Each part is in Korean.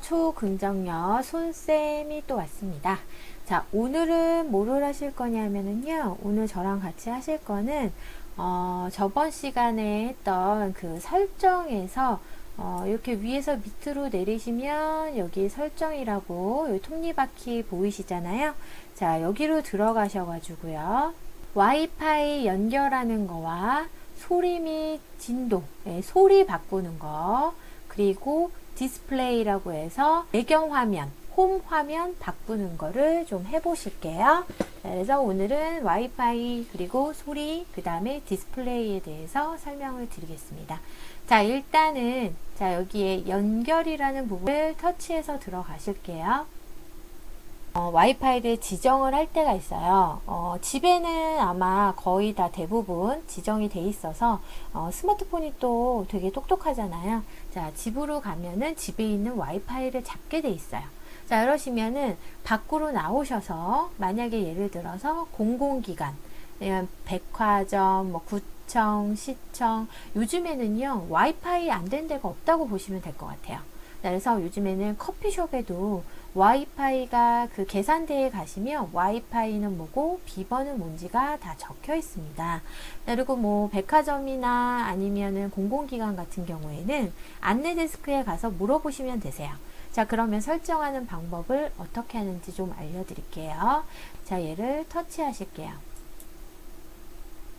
초긍정력 손쌤이 또 왔습니다. 자, 오늘은 뭐를 하실 거냐면은요, 오늘 저랑 같이 하실 거는, 어, 저번 시간에 했던 그 설정에서, 어, 이렇게 위에서 밑으로 내리시면 여기 설정이라고 여기 톱니바퀴 보이시잖아요. 자, 여기로 들어가셔 가지고요. 와이파이 연결하는 거와 소리 및 진도, 예, 소리 바꾸는 거, 그리고 디스플레이라고 해서 배경화면, 홈 화면 바꾸는 거를 좀 해보실게요. 자, 그래서 오늘은 와이파이 그리고 소리 그 다음에 디스플레이에 대해서 설명을 드리겠습니다. 자 일단은 자 여기에 연결이라는 부분을 터치해서 들어가실게요. 어, 와이파이를 지정을 할 때가 있어요. 어, 집에는 아마 거의 다 대부분 지정이 돼 있어서 어, 스마트폰이 또 되게 똑똑하잖아요. 자, 집으로 가면은 집에 있는 와이파이를 잡게 돼 있어요. 자, 그러시면은 밖으로 나오셔서 만약에 예를 들어서 공공기관, 백화점, 뭐 구청, 시청, 요즘에는요, 와이파이 안 된 데가 없다고 보시면 될 것 같아요. 자, 그래서 요즘에는 커피숍에도 와이파이가 그 계산대에 가시면 와이파이는 뭐고 비번은 뭔지가 다 적혀 있습니다. 그리고 뭐 백화점이나 아니면은 공공기관 같은 경우에는 안내 데스크에 가서 물어보시면 되세요. 자, 그러면 설정하는 방법을 어떻게 하는지 좀 알려드릴게요. 자, 얘를 터치하실게요.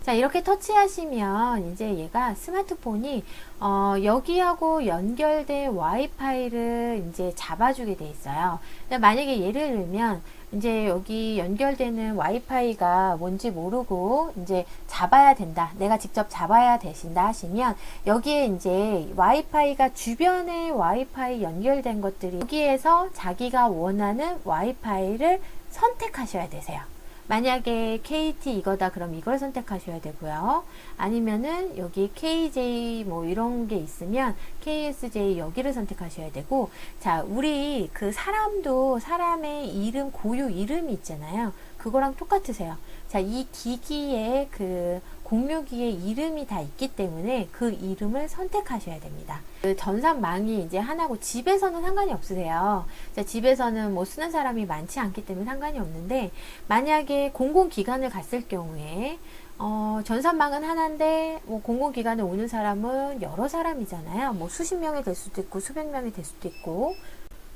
자, 이렇게 터치하시면 이제 얘가 스마트폰이 어, 여기하고 연결된 와이파이를 이제 잡아주게 돼 있어요. 만약에 예를 들면 이제 여기 연결되는 와이파이가 뭔지 모르고 이제 잡아야 된다. 내가 직접 잡아야 되신다 하시면 여기에 이제 와이파이가 주변에 와이파이 연결된 것들이 여기에서 자기가 원하는 와이파이를 선택하셔야 되세요. 만약에 KT 이거다 그럼 이걸 선택하셔야 되고요. 아니면은 여기 KJ 뭐 이런 게 있으면 KSJ 여기를 선택하셔야 되고 자 우리 그 사람도 사람의 이름 고유 이름이 있잖아요. 그거랑 똑같으세요. 자 이 기기의 그 공유기의 이름이 다 있기 때문에 그 이름을 선택하셔야 됩니다. 그 전산망이 이제 하나고 집에서는 상관이 없으세요. 자, 집에서는 뭐 쓰는 사람이 많지 않기 때문에 상관이 없는데 만약에 공공기관을 갔을 경우에 어, 전산망은 하나인데 뭐 공공기관에 오는 사람은 여러 사람이잖아요. 뭐 수십 명이 될 수도 있고 수백 명이 될 수도 있고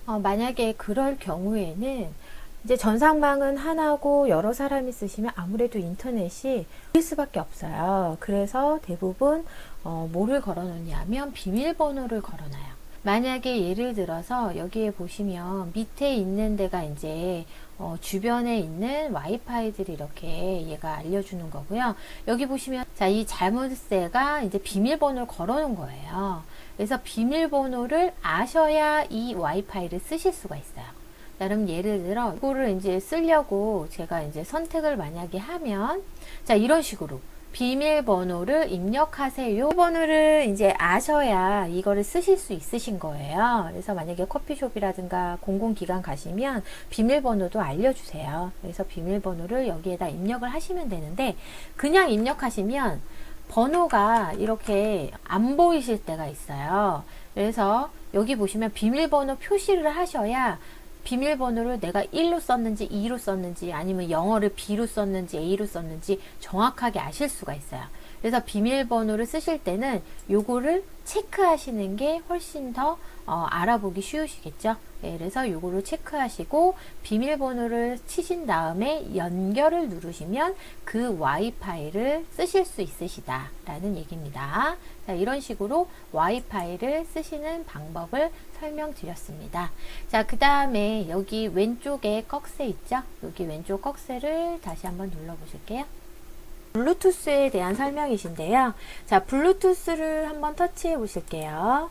어, 만약에 그럴 경우에는 이제 전상망은 하나고 여러 사람이 쓰시면 아무래도 인터넷이 일 수밖에 없어요. 그래서 대부분 어, 뭐를 걸어놓냐면 비밀번호를 걸어놔요. 만약에 예를 들어서 여기에 보시면 밑에 있는 데가 이제 어, 주변에 있는 와이파이들이 이렇게 얘가 알려주는 거고요. 여기 보시면 자이 자물쇠가 이제 비밀번호를 걸어놓은 거예요. 그래서 비밀번호를 아셔야 이 와이파이를 쓰실 수가 있어요. 나름 예를 들어 이거를 이제 쓰려고 제가 이제 선택을 만약에 하면 자 이런 식으로 비밀번호를 입력하세요. 번호를 이제 아셔야 이거를 쓰실 수 있으신 거예요. 그래서 만약에 커피숍이라든가 공공기관 가시면 비밀번호도 알려주세요. 그래서 비밀번호를 여기에다 입력을 하시면 되는데 그냥 입력하시면 번호가 이렇게 안 보이실 때가 있어요. 그래서 여기 보시면 비밀번호 표시를 하셔야 비밀번호를 내가 1로 썼는지 2로 썼는지 아니면 영어를 B로 썼는지 A로 썼는지 정확하게 아실 수가 있어요. 그래서 비밀번호를 쓰실 때는 요거를 체크하시는 게 훨씬 더 어, 알아보기 쉬우시겠죠. 네, 그래서 요거를 체크하시고 비밀번호를 치신 다음에 연결을 누르시면 그 와이파이를 쓰실 수 있으시다 라는 얘기입니다. 자, 이런 식으로 와이파이를 쓰시는 방법을 설명드렸습니다. 자, 그 다음에 여기 왼쪽에 꺽쇠 있죠? 여기 왼쪽 꺽쇠를 다시 한번 눌러 보실게요. 블루투스에 대한 설명이신데요. 자, 블루투스를 한번 터치해 보실게요.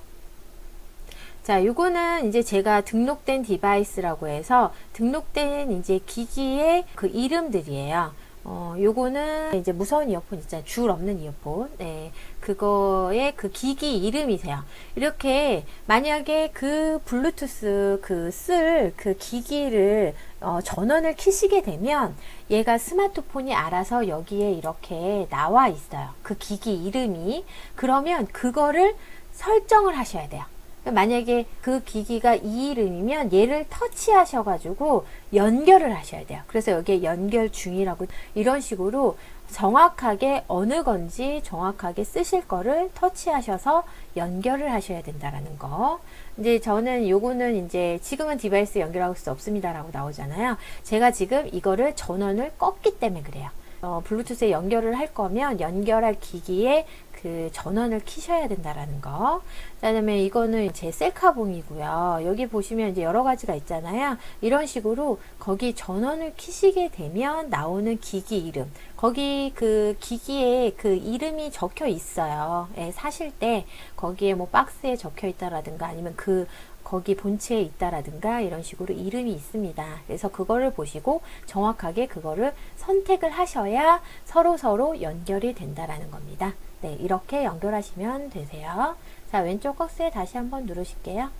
자, 요거는 이제 제가 등록된 디바이스라고 해서 등록된 이제 기기의 그 이름들이에요. 어, 요거는 이제 무선 이어폰 있잖아요. 줄 없는 이어폰. 네. 그거의 그 기기 이름이세요. 이렇게 만약에 그 블루투스 그쓸그 기기를 어, 전원을 키시게 되면 얘가 스마트폰이 알아서 여기에 이렇게 나와 있어요. 그 기기 이름이. 그러면 그거를 설정을 하셔야 돼요. 만약에 그 기기가 이 이름이면 얘를 터치하셔가지고 연결을 하셔야 돼요. 그래서 여기에 연결 중이라고 이런 식으로 정확하게 어느 건지 정확하게 쓰실 거를 터치하셔서 연결을 하셔야 된다라는 거. 이제 저는 요거는 이제 지금은 디바이스 연결할 수 없습니다라고 나오잖아요. 제가 지금 이거를 전원을 껐기 때문에 그래요. 어, 블루투스에 연결을 할 거면 연결할 기기에 그 전원을 키셔야 된다라는 거. 그다음에 이거는 제 셀카봉이고요. 여기 보시면 이제 여러 가지가 있잖아요. 이런 식으로 거기 전원을 키시게 되면 나오는 기기 이름. 거기 그 기기에 그 이름이 적혀 있어요. 예, 사실 때 거기에 뭐 박스에 적혀 있다라든가 아니면 그 거기 본체에 있다라든가 이런 식으로 이름이 있습니다. 그래서 그거를 보시고 정확하게 그거를 선택을 하셔야 서로 서로 연결이 된다라는 겁니다. 네, 이렇게 연결하시면 되세요. 자, 왼쪽 박스에 다시 한번 누르실게요.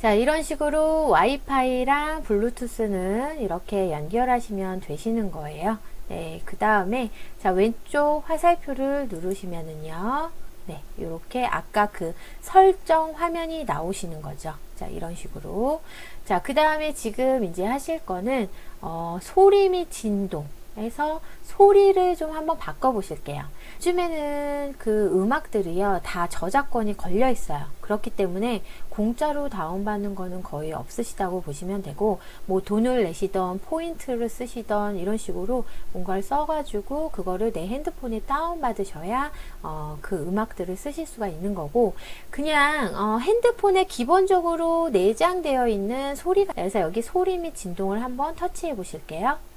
자, 이런 식으로 와이파이랑 블루투스는 이렇게 연결하시면 되시는 거예요. 네, 그 다음에 자, 왼쪽 화살표를 누르시면은요. 네, 이렇게 아까 그 설정 화면이 나오시는 거죠. 자, 이런 식으로. 자, 그 다음에 지금 이제 하실 거는 어, 소리 및 진동. 해서 소리를 좀 한번 바꿔 보실게요. 요즘에는 그 음악들이요, 다 저작권이 걸려 있어요. 그렇기 때문에 공짜로 다운받는 거는 거의 없으시다고 보시면 되고, 뭐 돈을 내시던 포인트를 쓰시던 이런 식으로 뭔가를 써가지고 그거를 내 핸드폰에 다운받으셔야 어, 그 음악들을 쓰실 수가 있는 거고, 그냥 어, 핸드폰에 기본적으로 내장되어 있는 소리가, 그래서 여기 소리 및 진동을 한번 터치해 보실게요.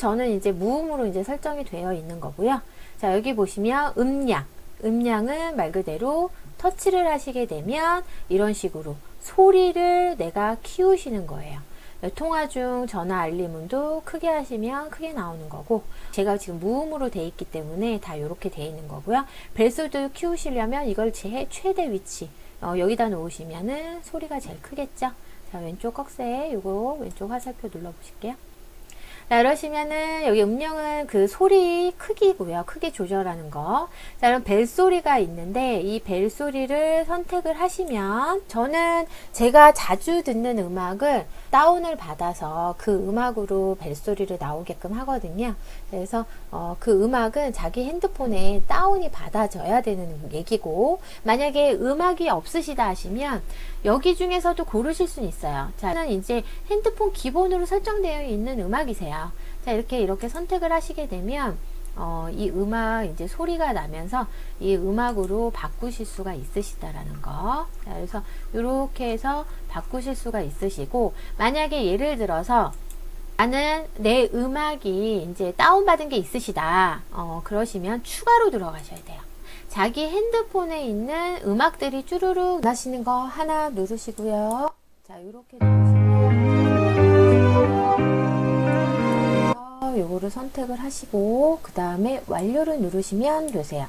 저는 이제 무음으로 이제 설정이 되어 있는 거고요. 자, 여기 보시면 음량. 음량은 말 그대로 터치를 하시게 되면 이런 식으로 소리를 내가 키우시는 거예요. 통화 중 전화 알림음도 크게 하시면 크게 나오는 거고 제가 지금 무음으로 돼 있기 때문에 다 이렇게 돼 있는 거고요. 벨소도 키우시려면 이걸 제 최대 위치 어, 여기다 놓으시면은 소리가 제일 크겠죠. 자 왼쪽 꺽쇠에 이거 왼쪽 화살표 눌러 보실게요. 자, 이러시면은 여기 음량은 그 소리 크기고요. 크기 조절하는 거. 자, 그럼 벨소리가 있는데 이 벨소리를 선택을 하시면 저는 제가 자주 듣는 음악을 다운을 받아서 그 음악으로 벨소리를 나오게끔 하거든요. 그래서 어, 그 음악은 자기 핸드폰에 다운이 받아져야 되는 얘기고 만약에 음악이 없으시다 하시면 여기 중에서도 고르실 수 있어요. 자, 는 이제 핸드폰 기본으로 설정되어 있는 음악이세요. 자, 이렇게 이렇게 선택을 하시게 되면 어, 이 음악 이제 소리가 나면서 이 음악으로 바꾸실 수가 있으시다라는 거. 자, 그래서 이렇게 해서 바꾸실 수가 있으시고 만약에 예를 들어서 나는 내 음악이 이제 다운받은 게 있으시다. 어, 그러시면 추가로 들어가셔야 돼요. 자기 핸드폰에 있는 음악들이 쭈루룩 나시는 거 하나 누르시고요. 자, 이렇게 누르시면 요거를 선택을 하시고 그 다음에 완료를 누르시면 되세요.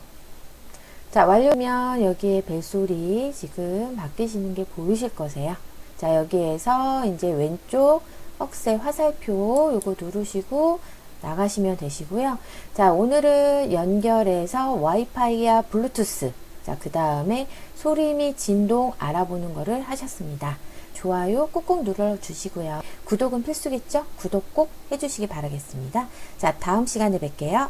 자, 완료면 여기에 벨소리 지금 바뀌시는 게 보이실 거세요. 자, 여기에서 이제 왼쪽 꺽쇠 화살표 요거 누르시고 나가시면 되시고요. 자, 오늘은 연결해서 와이파이와 블루투스, 자, 그 다음에 소리 및 진동 알아보는 거를 하셨습니다. 좋아요 꾹꾹 눌러주시고요. 구독은 필수겠죠? 구독 꼭 해주시기 바라겠습니다. 자, 다음 시간에 뵐게요.